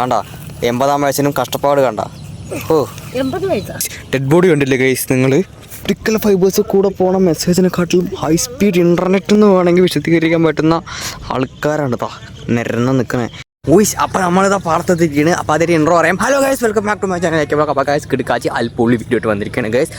കണ്ട? എൺപതാം വയസ്സിനും കഷ്ടപ്പാട് കണ്ട? ഓ. ഡെഡ് ബോഡി കണ്ടില്ലേ ഗൈസ് നിങ്ങൾ ഒരിക്കൽ ഫൈബേഴ്സ് കൂടെ പോണ മെസ്സേജിനെക്കാട്ടിലും ഹൈ സ്പീഡ് ഇന്റർനെറ്റ് എന്ന് വേണമെങ്കിൽ വിശദീകരിക്കാൻ പറ്റുന്ന ആൾക്കാരാണ് താ നിരന്ന് നിൽക്കണേ ഓയ്സ് അപ്പോൾ നമ്മളിതാ പാർത്തെത്തിക്കാണ് അപ്പോൾ അതിന്റെ ഇൻട്രോ പറയാം. Hello guys welcome back to my channel അപ്പോൾ ഗൈസ് കിടക്കാച്ചി അൽപ്പൊള്ളി വീഡിയോ ആയിട്ട് വന്നിരിക്കുകയാണ് ഗൈസ്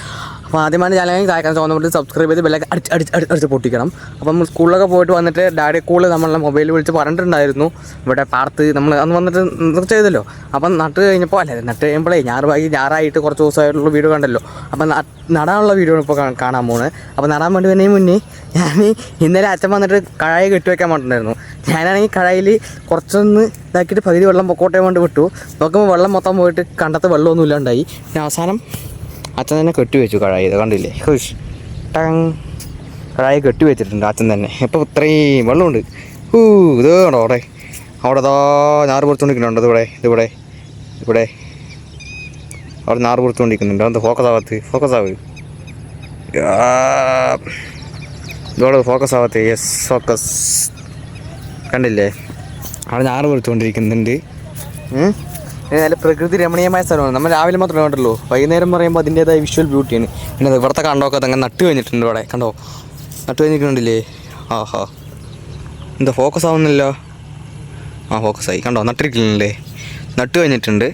അപ്പോൾ ആദ്യമാണ് ചാനലിൽ താഴെ തോന്നുമ്പോൾ സബ്സ്ക്രൈബ് ചെയ്ത് ബെല്ലൊക്കെ അടിച്ച് അടിച്ച് അടിച്ച് അടിച്ച് പൊട്ടിക്കണം. അപ്പം സ്കൂളിലൊക്കെ പോയിട്ട് വന്നിട്ട് ഡാഡി കൂടുതൽ നമ്മളെ മൊബൈലിൽ വിളിച്ച് പറഞ്ഞിട്ടുണ്ടായിരുന്നു. ഇവിടെ പാർത്ത് നമ്മൾ അന്ന് വന്നിട്ട് ചെയ്തല്ലോ. അപ്പം നട്ട് കഴിഞ്ഞപ്പോൾ അല്ലേ നട്ട് കഴിയുമ്പോഴേ ഞായറായി ഞായറായിട്ട് കുറച്ച് ദിവസമായിട്ടുള്ള വീഡിയോ കണ്ടല്ലോ. അപ്പം നടാനുള്ള വീഡിയോ ഇപ്പോൾ കാണാൻ പോകുന്നത് അപ്പോൾ നടാൻ വേണ്ടി വരുന്നതിന് മുന്നേ ഞാൻ ഇന്നലെ അച്ഛൻ വന്നിട്ട് കഴായി കെട്ടിവെക്കാൻ പറഞ്ഞിട്ടുണ്ടായിരുന്നു. ഞാനാണെങ്കിൽ കഴയിൽ കുറച്ചൊന്ന് ഇതാക്കിയിട്ട് പകുതി വെള്ളം പൊക്കോട്ടെ കൊണ്ട് വിട്ടു. നോക്കുമ്പോൾ വെള്ളം മൊത്തം പോയിട്ട് കണ്ടത്ത് വെള്ളമൊന്നും ഇല്ലാണ്ടായി പിന്നെ അവസാനം അച്ഛൻ തന്നെ കെട്ടിവെച്ചു കഴായി കണ്ടില്ലേ? ഹുഷ്. ടങ്. കഴായി കെട്ടിവെച്ചിട്ടുണ്ട് അച്ഛൻ തന്നെ. ഇപ്പോൾ ഇത്രയും വെള്ളമുണ്ട്. ഹൂ ഇത് കണ്ടോ അവിടെ? അവിടെ ദാ ഞാറ് പൊറിച്ചുകൊണ്ടിരിക്കുന്നുണ്ട് ഇതിവിടെ ഇതിവിടെ ഇവിടെ അവിടെ ഞാറ് പൊറിച്ചുകൊണ്ടിരിക്കുന്നുണ്ട് അത് ഫോക്കസ് ആവത്ത് ഫോക്കസ് ആവ്. ഇതോടെ ഫോക്കസ് ആവത്ത് യെസ് ഫോക്കസ് കണ്ടില്ലേ? അവിടെ ഞാറ് പൊറിച്ചുകൊണ്ടിരിക്കുന്നുണ്ട് നല്ല പ്രകൃതി രമണീയമായ സ്ഥലമാണ്. നമ്മൾ രാവിലെ മാത്രമേ കണ്ടുള്ളൂ. വൈകുന്നേരം പറയുമ്പോൾ അതിന്റേതായ വിഷ്വൽ ബ്യൂട്ടിയാണ് പിന്നെ ഇവിടുത്തെ കണ്ടോക്കെ അതങ്ങനെ നട്ട് കഴിഞ്ഞിട്ടുണ്ട് ഇവിടെ. കണ്ടോ? നട്ട് കഴിഞ്ഞിട്ടുണ്ടല്ലേ? ആഹാ. എന്താ ഫോക്കസ് ആവുന്നില്ല? ആ ഫോക്കസ് ആയി. കണ്ടോ? നട്ടിരിക്കുന്നില്ലേ നട്ട് കഴിഞ്ഞിട്ടുണ്ട്.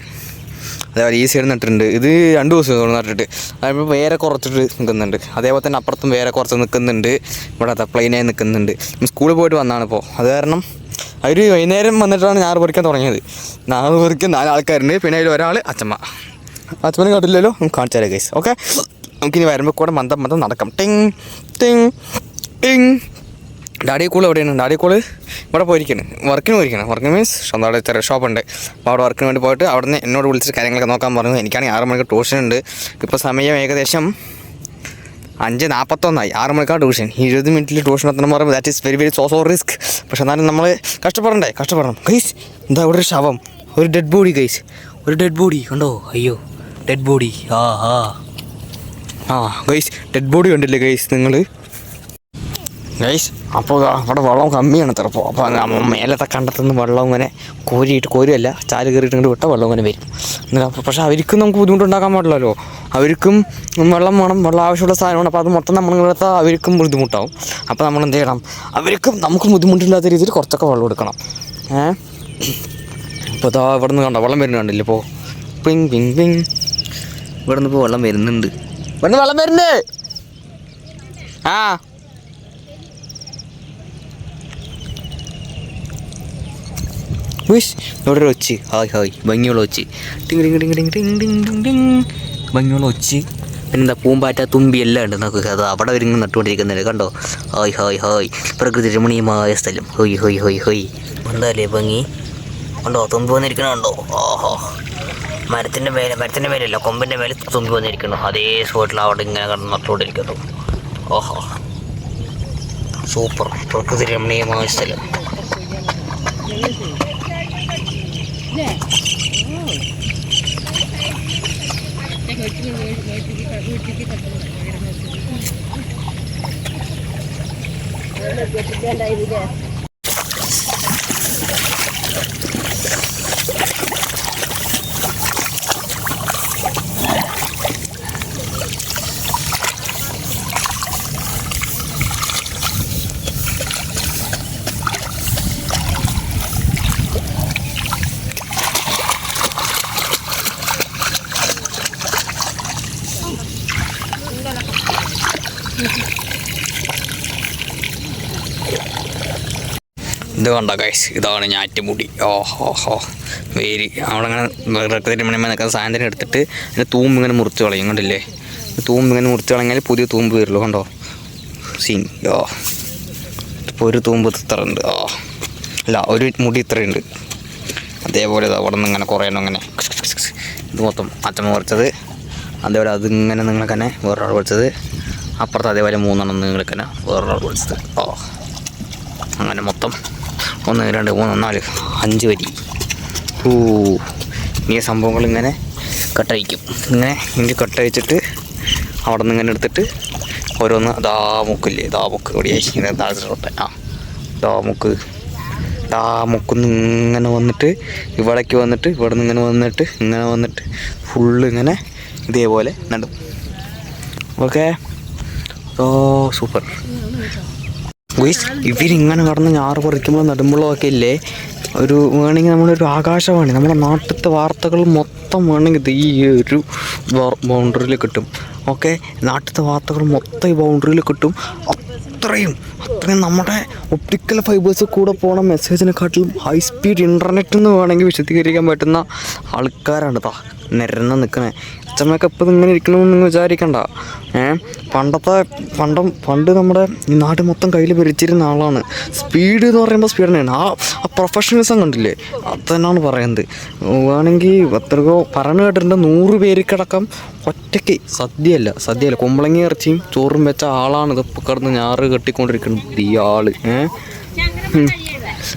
അതേപോലെ ഈ സൈഡ് നട്ടിട്ടുണ്ട്. ഇത് രണ്ട് ദിവസം നട്ടിട്ട്. അതിപ്പോൾ വേറെ കുറച്ചിട്ട് നിൽക്കുന്നുണ്ട്. അതേപോലെ തന്നെ അപ്പുറത്തും വേറെ കുറച്ച് നിൽക്കുന്നുണ്ട്. ഇവിടെ പ്ലെയിനായി നിൽക്കുന്നുണ്ട്. സ്കൂളിൽ പോയിട്ട് വന്നാണ് ഇപ്പോൾ അത് കാരണം അവർ വൈകുന്നേരം വന്നിട്ടാണ് ഞാറ് പൊറിക്കാൻ തുടങ്ങിയത്. ഞാറ് പൊറിക്കാൻ നാല് ആൾക്കാരുണ്ട്. പിന്നെ അതിൽ ഒരാൾ അച്ചമ്മ. അച്ചമ്മനെ കണ്ടില്ലല്ലോ നമുക്ക് കാണിച്ചു തരാം ഗൈസ് ഓക്കെ നമുക്കിനി വരുമ്പോൾ കൂടെ മന്ദം മന്ദം നടക്കാം. ടിങ് ടിങ് ടിങ് ഡാഡി കൂടെ എവിടെയാണ്? കൂൾ ഇവിടെ പോയിരിക്കണം വർക്കിന് പോയിരിക്കണം വർക്കിന് മീൻസ് സ്വന്തം അവിടെ ചെറിയ ഷോപ്പുണ്ട് അപ്പോൾ അവിടെ വർക്കിന് വേണ്ടി പോയിട്ട് അവിടെ നിന്ന് എന്നോട് വിളിച്ചിട്ട് കാര്യങ്ങളൊക്കെ നോക്കാൻ പറഞ്ഞു. എനിക്കാണെങ്കിൽ ആറ് മണിക്ക് ട്യൂഷൻ ഉണ്ട്. ഇപ്പോൾ സമയം ഏകദേശം അഞ്ച് നാൽപ്പത്തൊന്നായി ആറ് മണിക്കാണ് ട്യൂഷൻ ഇരുപത് മിനിറ്റിൽ ട്യൂഷൻ എത്തണം പറയുമ്പോൾ that is very very so so risk പക്ഷെ എന്നാലും നമ്മൾ കഷ്ടപ്പെടണ്ടേ? കഷ്ടപ്പെടണം. ഗൈസ് എന്താ ഇവിടെ ഒരു ശവം? ഒരു ഡെഡ് ബോഡി ഗൈസ് ഒരു ഡെഡ് ബോഡി കണ്ടോ? അയ്യോ. ഡെഡ് ബോഡി ആ ആ. ആ ഗൈസ് ഡെഡ് ബോഡി കണ്ടില്ലേ ഗൈസ് നിങ്ങൾ ഗൈസ് അപ്പോൾ അവിടെ വെള്ളം കമ്മിയാണ് ചിലപ്പോൾ അപ്പോൾ മേലത്തെ കണ്ടത്തുനിന്ന് വെള്ളം ഇങ്ങനെ കോരിയിട്ട് കോരുമല്ല ചാൽ കയറിയിട്ട് ഇങ്ങോട്ട് വിട്ട വെള്ളം ഇങ്ങനെ വരും. എന്നിട്ട് പക്ഷേ അവർക്കും നമുക്ക് ബുദ്ധിമുട്ടുണ്ടാക്കാൻ പാടില്ലല്ലോ. അവർക്കും വെള്ളം വേണം വെള്ളം ആവശ്യമുള്ള സാധനമാണ്. അപ്പോൾ അത് മൊത്തം നമ്മൾ എടുത്താൽ അവർക്കും ബുദ്ധിമുട്ടാവും. അപ്പോൾ നമ്മൾ എന്ത് ചെയ്യണം? അവർക്കും നമുക്കും ബുദ്ധിമുട്ടില്ലാത്ത രീതിയിൽ കുറച്ചൊക്കെ വെള്ളം എടുക്കണം. ഏ? അപ്പോൾ ഇതാ ഇവിടെ നിന്ന് കണ്ടോ വെള്ളം വരുന്നുണ്ടല്ലോ ഇപ്പോൾ പിങ് പിങ് പിങ്. ഇവിടെ നിന്ന് ഇപ്പോൾ വെള്ളം വരുന്നുണ്ട്. ഇവിടെ നിന്ന് വെള്ളം വരുന്നുണ്ട്. ആ. വിഷ് ഇവിടെ ഒരു ഒച്ചി ഹായ് ഹായ് ഭംഗിയുള്ള ഒച്ചി ടിങ് ടിങ് ടിങ് ടിങ് ടിങ് ടിങ് ടിങ് ടിങ് ഭംഗിയുള്ള ഒച്ച് പിന്നെന്താ പൂമ്പാറ്റ തുമ്പി എല്ലാം ഉണ്ട് നമുക്ക്. അത് അവിടെ ഒരുങ്ങി നട്ടുകൊണ്ടിരിക്കുന്നുണ്ട് കണ്ടോ? ഹായ് ഹായ് ഹായ് പ്രകൃതി രമണീയമായ സ്ഥലം. ഹൊയ് ഹൊയ് ഹൊയ് ഹൊയ് എന്താല്ലേ ഭംഗി? കണ്ടോ? തുമ്പി വന്നിരിക്കണ കണ്ടോ? ഓഹോ മരത്തിന്റെ മേലെ മരത്തിന്റെ മേലല്ല കൊമ്പിന്റെ മേലെ തുമ്പി വന്നിരിക്കുന്നു. അതേ സ്പോട്ടിൽ അവിടെ ഇങ്ങനെ കണ്ട് നട്ടുകൊണ്ടിരിക്കുന്നു. ഓഹോ സൂപ്പർ പ്രകൃതി രമണീയമായ സ്ഥലം. ಇದೆ ഇത് കണ്ട ഗൈസ് ഇതാണ് ഞാറ്റുമുടി. ഓ ഹോ ഹോ. വേര്. അവിടെ അങ്ങനെ മണിമേ നിൽക്കുന്ന സാധനം എടുത്തിട്ട് അതിന്റെ തൂമ്പ് ഇങ്ങനെ മുറിച്ച് കളയും. കണ്ടില്ലേ? തൂമ്പ് ഇങ്ങനെ മുറിച്ച് കളഞ്ഞാൽ പുതിയ തൂമ്പ് വരുള്ളൂ കണ്ടോ? സീൻ. ഓ. ഇപ്പോൾ ഒരു തൂമ്പ് ഇത്ര ഉണ്ട്. ഓ. അല്ല ഒരു മുടി ഇത്രയുണ്ട് അതേപോലെ അവിടെ നിന്ന് ഇങ്ങനെ കുറേ എണ്ണം ഇങ്ങനെ ഇത് മൊത്തം അച്ഛൻ മുറിച്ചത് അതേപോലെ അതിങ്ങനെ നിങ്ങൾക്ക് തന്നെ വേറൊരാൾ വിളിച്ചത് അപ്പുറത്ത് അതേപോലെ മൂന്നെണ്ണം തന്നെ വേറൊരാൾ വിളിച്ചത് ഓ അങ്ങനെ മൊത്തം ഒന്ന് രണ്ട് മൂന്ന് നാല് അഞ്ച് വരി. ഓ ഈ സംഭവങ്ങൾ ഇങ്ങനെ കട്ടഴിക്കും ഇങ്ങനെ ഇനി കട്ടഴിച്ചിട്ട് അവിടെ നിന്ന് ഇങ്ങനെ എടുത്തിട്ട് ഓരോന്ന് ദാ മുക്കില്ലേ ദാ ഇങ്ങനെ താഴോട്ടെ ആ ദാ മുക്ക്. ദാ ഇങ്ങനെ വന്നിട്ട് ഇവിടേക്ക് വന്നിട്ട് ഇവിടെ നിന്ന് ഇങ്ങനെ വന്നിട്ട് ഇങ്ങനെ വന്നിട്ട് ഫുള്ള് ഇങ്ങനെ ഇതേപോലെ നടും ഓക്കെ ഓ സൂപ്പർ. ഗുയ്സ് ഇവരിങ്ങനെ കടന്ന് ഞാറ് പറിക്കുമ്പോൾ നടുമ്പോഴോ ഒക്കെ ഇല്ലേ ഒരു വേണമെങ്കിൽ നമ്മളൊരു ആകാശവാണി. നമ്മുടെ നാട്ടിലത്തെ വാർത്തകൾ മൊത്തം വേണമെങ്കിൽ ഈ ഒരു ബൗണ്ടറിയിൽ കിട്ടും. ഓക്കെ നാട്ടിലത്തെ വാർത്തകൾ മൊത്തം ഈ ബൗണ്ടറിയിൽ കിട്ടും. അത്രയും അത്രയും നമ്മുടെ ഒപ്റ്റിക്കൽ ഫൈബേഴ്സ് കൂടെ പോണ മെസ്സേജിനെക്കാട്ടിലും ഹൈ സ്പീഡ് ഇന്റർനെറ്റ് എന്ന് വേണമെങ്കിൽ വിശദീകരിക്കാൻ പറ്റുന്ന ആൾക്കാരാണ് താ നിരന്ന് നിൽക്കണേ അച്ഛമ്മയൊക്കെ എപ്പോഴും ഇങ്ങനെ ഇരിക്കണമെന്ന് വിചാരിക്കണ്ട. ഏ? പണ്ടത്തെ പണ്ടം പണ്ട് നമ്മുടെ ഈ നാട് മൊത്തം കയ്യിൽ ഭരിച്ചിരുന്ന ആളാണ്. സ്പീഡ് എന്ന് പറയുമ്പോൾ സ്പീഡ് തന്നെയാണ്. ആ ആ പ്രൊഫഷണലിസം കണ്ടില്ലേ? അത് തന്നെയാണ് പറയുന്നത്? വേണമെങ്കിൽ എത്രയോ പറഞ്ഞു കേട്ടിട്ടുണ്ട് നൂറ് പേർക്കടക്കം ഒറ്റയ്ക്ക്. സദ്യയല്ല സദ്യയല്ല. കുമ്പളങ്ങി ഇറച്ചിയും ചോറും വെച്ച ആളാണ് ഇത് ഇപ്പോൾ കിടന്ന് ഞാറ് കെട്ടിക്കൊണ്ടിരിക്കുന്നത് ഈ ആൾ. ഏഹ്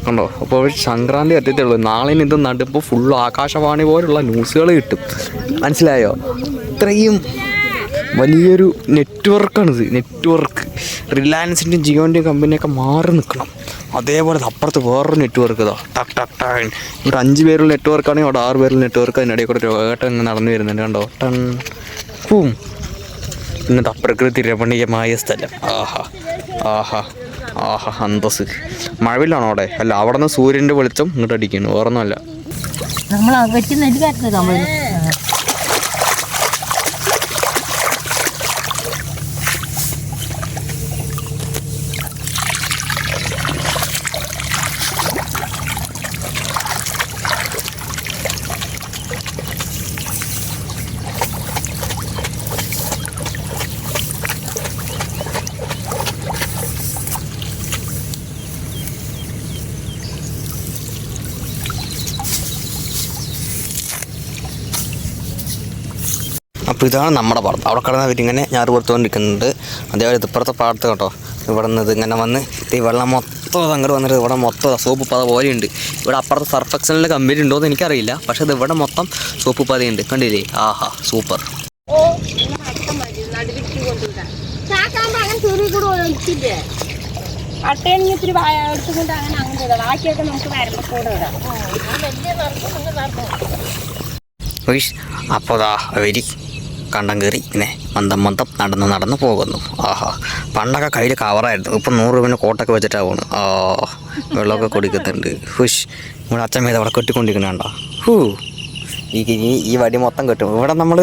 കണ്ടോ? അപ്പോൾ സംക്രാന്തി എത്തിയതേ ഉള്ളൂ. നാളെ ഇത് നടുമ്പോൾ ഫുള്ള് ആകാശവാണി പോലുള്ള ന്യൂസുകൾ കിട്ടും. മനസ്സിലായോ? ഇത്രയും വലിയൊരു നെറ്റ്വർക്കാണിത്. നെറ്റ്വർക്ക്. റിലയൻസിന്റെയും ജിയോന്റെയും കമ്പനിയൊക്കെ മാറി നിൽക്കണം. അതേപോലെ അപ്പുറത്ത് വേറൊരു നെറ്റ്വർക്ക് ഇതാ. ടക് ടക് ടൺ ഇവിടെ അഞ്ച് പേരുള്ള നെറ്റ്വർക്കാണെങ്കിൽ അവിടെ ആറ് പേരുള്ള നെറ്റ്വർക്ക് അതിനിടയിൽ കൂടെ രോഗമായിട്ട് നടന്നു വരുന്നുണ്ട്. കണ്ടോ? ടൺ. പൂം എന്നിട്ട് ദാ പ്രകൃതി രമണീയമായ സ്ഥലം. ആഹാ. ആഹാ. ആഹാ. അന്തസ് മഴവില്ലാണോ അവിടെ? അല്ല അവിടെ നിന്ന് സൂര്യന്റെ വെളിച്ചം ഇങ്ങോട്ട് അടിക്കുന്നു. വേറൊന്നുമല്ല. നമ്മൾ വെട്ടി അപ്പോൾ ഇതാണ് നമ്മുടെ പാടത്ത് അവിടെ കിടന്ന് അവരിങ്ങനെ ഞാറ് പുറത്തുകൊണ്ടിരിക്കുന്നുണ്ട് അതേപോലെ ഇപ്പുറത്തെ പാടത്ത് കേട്ടോ. ഇവിടെ നിന്ന് ഇങ്ങനെ വന്ന് ഈ വെള്ളം മൊത്തം അങ്ങോട്ട് വന്നിട്ട് ഇവിടെ മൊത്തം സോപ്പ് പത പോലെയുണ്ട്. ഇവിടെ അപ്പുറത്ത് സർഫെക്സലിന്റെ കമ്പനി ഉണ്ടോ എന്ന് എനിക്കറിയില്ല. പക്ഷേ ഇത് ഇവിടെ മൊത്തം സോപ്പ് പതയുണ്ട് കണ്ടില്ലേ? ആഹാ സൂപ്പർ. അപ്പോ അവരി കണ്ടം കയറി ഇങ്ങനെ മന്ദം മന്ദം നടന്ന് നടന്ന് പോകുന്നു. ആഹാ പണ്ടൊക്കെ കയ്യിൽ കവറായിരുന്നു ഇപ്പം നൂറ് രൂപേന്റെ കോട്ടൊക്കെ വെച്ചിട്ടാണ് ആ വെള്ളമൊക്കെ കുടിക്കുന്നുണ്ട് ഹുഷ് നമ്മുടെ അച്ഛൻ മേത അവിടെ കെട്ടിക്കൊണ്ടിരിക്കുന്നുണ്ടോ ഹൂ ഈ ഈ വടി മൊത്തം കെട്ടും. ഇവിടെ നമ്മൾ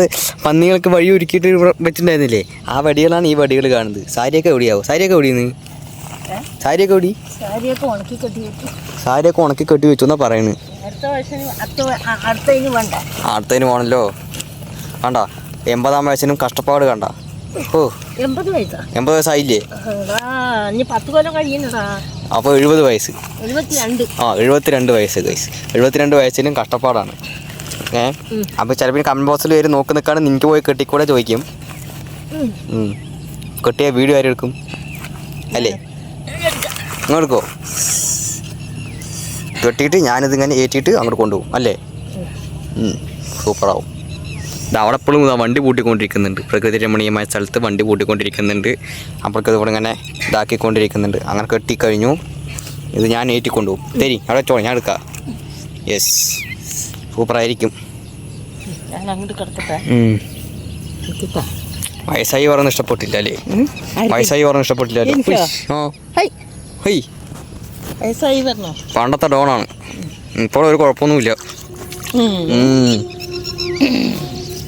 പന്നികൾക്ക് വഴി ഒരുക്കിയിട്ട് ഇവിടെ വെച്ചിട്ടുണ്ടായിരുന്നില്ലേ? ആ വടികളാണ് ഈ വടികൾ കാണുന്നത്. സാരിയൊക്കെ എവിടെയാവും? സാരിയൊക്കെ എവിടെയെന്ന് സാരിയൊക്കെ എവിടെ? സാരിയൊക്കെ ഉണക്കി കെട്ടി വെച്ചു. സാരിയൊക്കെ ഉണക്കി കെട്ടി വെച്ചു എന്നാ പറയുന്നത് അടുത്തതിന് പോണല്ലോ. വേണ്ട. എൺപതാം വയസ്സിനും കഷ്ടപ്പാട് കണ്ട. ഓ എൺപത് വയസ്സാ? എൺപത് വയസ്സായില്ലേ? അപ്പൊ ഇനി പത്ത് കൊല്ലം കഴിയുന്നതാ. അപ്പോൾ എഴുപത് വയസ്സ്. എഴുപത്തി രണ്ട് ആ എഴുപത്തിരണ്ട് വയസ്സ് ഗൈസ് എഴുപത്തിരണ്ട് വയസ്സിനും കഷ്ടപ്പാടാണ്. ഏ? അപ്പൊ അപ്പോൾ ചിലപ്പോൾ കമന്റ് ബോക്സിൽ വരും നോക്കി നിൽക്കാണ് നിനക്ക് പോയി കെട്ടിക്കൂടെ ചോദിക്കും. കെട്ടിയ വീഡിയോ ആരും എടുക്കും? അല്ലേ? നിങ്ങൾ എടുക്കോ? കെട്ടിയിട്ട് ഞാനിതിങ്ങനെ ഏറ്റിയിട്ട് അങ്ങോട്ട് കൊണ്ടുപോകും അല്ലേ. സൂപ്പറാവും. അവിടെ എപ്പോഴും ഇതാ വണ്ടി പൂട്ടിക്കൊണ്ടിരിക്കുന്നുണ്ട്. പ്രകൃതി രമണീയമായ സ്ഥലത്ത് വണ്ടി പൂട്ടിക്കൊണ്ടിരിക്കുന്നുണ്ട്. അപ്പോഴേക്കും ഇവിടെ ഇങ്ങനെ ഇതാക്കിക്കൊണ്ടിരിക്കുന്നുണ്ട്. അങ്ങനെ കെട്ടിക്കഴിഞ്ഞു ഇത് ഞാൻ ഏറ്റിക്കൊണ്ടു കൊണ്ടുപോകും തരി അവിടെ ചോ ഞാൻ എടുക്കാം. യെസ് സൂപ്പറായിരിക്കും. വയസ്സായി പറഞ്ഞ് ഇഷ്ടപ്പെട്ടില്ല അല്ലേ? വയസ്സായി പറഞ്ഞ് ഇഷ്ടപ്പെട്ടില്ല പണ്ടത്തെ ഡോണാണ് ഇപ്പോൾ ഒരു കുഴപ്പമൊന്നുമില്ല.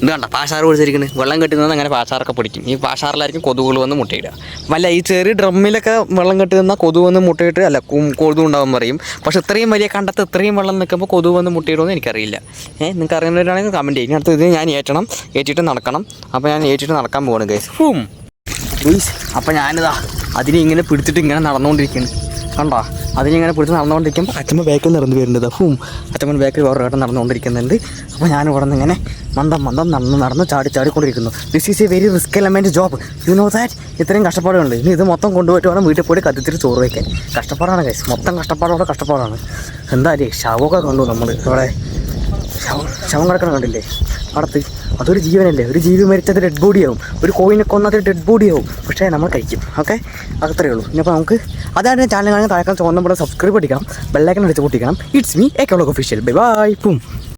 ഇത് കണ്ട പാഷാറ് പിടിച്ചിരിക്കുന്നത് വെള്ളം കെട്ടുന്നത് അങ്ങനെ പാഷാറൊക്കെ പിടിക്കും. ഈ പാഷാറിലായിരിക്കും കൊതുകുകൾ വന്ന് മുട്ടയിടുക. വല്ല ഈ ചെറിയ ഡ്രമ്മിലൊക്കെ വെള്ളം കെട്ടി നിന്നാൽ കൊതു വന്ന് മുട്ടയിട്ട് അല്ല കൊതു ഉണ്ടാവും പറയും. പക്ഷെ ഇത്രയും വലിയ കണ്ടത്ത് ഇത്രയും വെള്ളം നിൽക്കുമ്പോൾ കൊതു വന്ന് മുട്ടയിടുമെന്ന് എനിക്കറിയില്ല. ഏഹ് നിങ്ങൾക്ക് അറിയുന്നവരാണെങ്കിൽ കമന്റ് ചെയ്യും അടുത്ത ഇത് ഞാൻ ഏറ്റണം. ഏറ്റിട്ട് നടക്കണം. അപ്പോൾ ഞാൻ ഏറ്റിട്ട് നടക്കാൻ പോകണം ഗൈസ് ഹൂം. ഗൈസ് അപ്പോൾ ഞാനിതാ അതിനെ ഇങ്ങനെ പിടിച്ചിട്ട് ഇങ്ങനെ നടന്നുകൊണ്ടിരിക്കുന്നു കണ്ടാ? അതിനിങ്ങനെ പിടിച്ച് നടന്നുകൊണ്ടിരിക്കുമ്പോൾ അച്ഛമ്മ ബാക്കിൽ നടന്നു വരുന്നത്. അപ്പം അച്ഛമ്മ ബാക്കിൽ വേറെ ഏട്ടൻ നടന്നുകൊണ്ടിരിക്കുന്നുണ്ട്. അപ്പോൾ ഞാൻ ഇവിടെ നിന്ന് ഇങ്ങനെ മന്ദം മന്ദം നടന്ന് നടന്ന് ചാടി ചാടിക്കൊണ്ടിരിക്കുന്നു. This is a very risk element job you know that ഇത്രയും കഷ്ടപ്പാടുണ്ട് ഇനി ഇത് മൊത്തം കൊണ്ടുപോയിട്ട് വേണം വീട്ടിൽ പോയി കത്തിച്ചിട്ട് ചോറ് വയ്ക്കാൻ കഷ്ടപ്പാടാണ് കൈസ് മൊത്തം കഷ്ടപ്പാടോടെ കഷ്ടപ്പാടാണ്. എന്തായാലും ശവമൊക്കെ കണ്ടു നമ്മൾ ഇവിടെ. ശവം ശവം കിടക്കണം കണ്ടില്ലേ? അടുത്ത്. അതൊരു ജീവനല്ലേ? ഒരു ജീവി മരിച്ചത് ഡെഡ് ബോഡിയാവും ഒരു കോയിനെ കൊന്നത് ഡെഡ് ബോഡിയാവും പക്ഷേ നമ്മൾ കഴിക്കും. ഓക്കെ? അത്രയേ ഉള്ളൂ. ഇനിയപ്പോൾ നമുക്ക് അതാണ് ചാനൽ കാണാൻ താഴെ ചുവന്ന സബ്സ്ക്രൈബ് അടിക്കണം. ബെല്ലൈക്കൻ അടിച്ച് പൊട്ടിക്കണം. It's me a official bye bye പും